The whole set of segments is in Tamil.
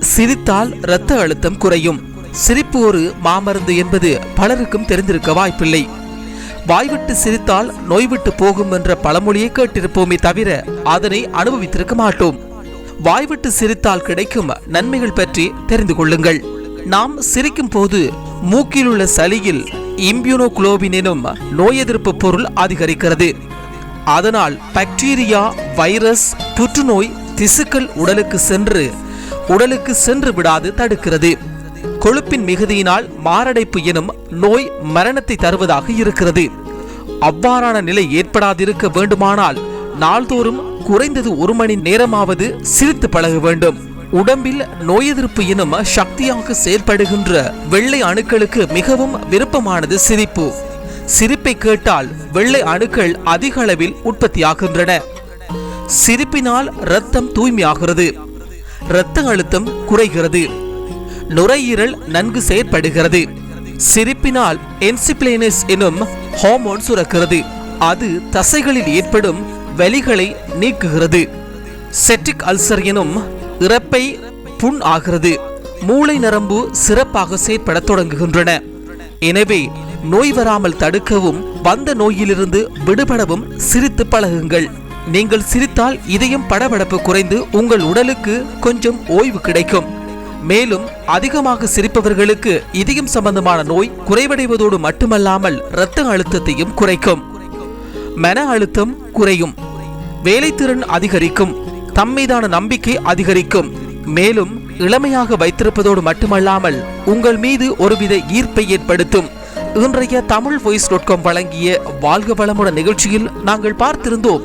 சிரித்தால் இரத்த அழுத்தம் குறையும். சிரிப்பு ஒரு மாமருந்து என்பது பலருக்கும் தெரிந்திருக்க வாய்ப்பில்லை. வாய்விட்டு சிரித்தால் நோய்விட்டு போகும் என்ற பழமொழியை கேட்டிருப்போமே தவிர அதனை அனுபவித்திருக்க மாட்டோம். வாய்விட்டு சிரித்தால் கிடைக்கும் நன்மைகள் பற்றி தெரிந்து கொள்ளுங்கள். நாம் சிரிக்கும் போது மூக்கில் உள்ள சளியில் இம்யூனோகுளோபின் எனும் நோய் எதிர்ப்பு பொருள் அதிகரிக்கிறது. அதனால் பாக்டீரியா வைரஸ் புற்றுநோய் திசுக்கள் உடலுக்கு சென்று உடலுக்கு சென்று விடாது தடுக்கிறது. கொழுப்பின் மிகுதியினால் மாரடைப்பு எனும் நோய் மரணத்தை தருவதாக இருக்கிறது. அவ்வாறான நிலை ஏற்படாதிருக்க வேண்டுமானால் நாள்தோறும் குறைந்தது ஒரு மணி நேரமாவது சிரித்து பழக வேண்டும். உடம்பில் நோய் எதிர்ப்பு எனும் சக்தியாக செயல்படுகின்ற வெள்ளை அணுக்களுக்கு மிகவும் விருப்பமானது சிரிப்பு. சிரிப்பை கேட்டால் வெள்ளை அணுக்கள் அதிக அளவில் உற்பத்தியாகின்றன. சிரிப்பினால் இரத்தம் தூய்மையாகிறது. இரத்த அழுத்தம் குறைகிறது. நுரையீரல் நன்கு செயற்படுகிறது. சிரிப்பினால் என்சிப்ளேனஸ் எனும் ஹார்மோன் சுரக்கிறது. அது தசைகளில் ஏற்படும் வலிகளை நீக்குகிறது. செட்டிக் அல்சர் எனும் இறப்பை புண் ஆகிறது. மூளை நரம்பு சிறப்பாக செயற்பட தொடங்குகின்றன. எனவே நோய் வராமல் தடுக்கவும் வந்த நோயிலிருந்து விடுபடவும் சிரித்து பழகுங்கள். நீங்கள் சிரித்தால் இதயம் படபடப்பு குறைந்து உங்கள் உடலுக்கு கொஞ்சம் ஓய்வு கிடைக்கும். மேலும் அதிகமாக சிரிப்பவர்களுக்கு இதயம் சம்பந்தமான நோய் குறைவடைவதோடு மட்டுமல்லாமல் இரத்த அழுத்தத்தையும் குறைக்கும். மன அழுத்தம் குறையும். வேலைத்திறன் அதிகரிக்கும். தம்மீதான நம்பிக்கை அதிகரிக்கும். மேலும் இளமையாக வைத்திருப்பதோடு மட்டுமல்லாமல் உங்கள் மீது ஒருவித ஈர்ப்பை ஏற்படுத்தும். இன்றைய தமிழ் வாய்ஸ் டாட் காம் வழங்கிய வாழ்க வளமுடன் நிகழ்ச்சியில் நாங்கள் பார்த்திருந்தோம்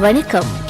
வணக்கம்.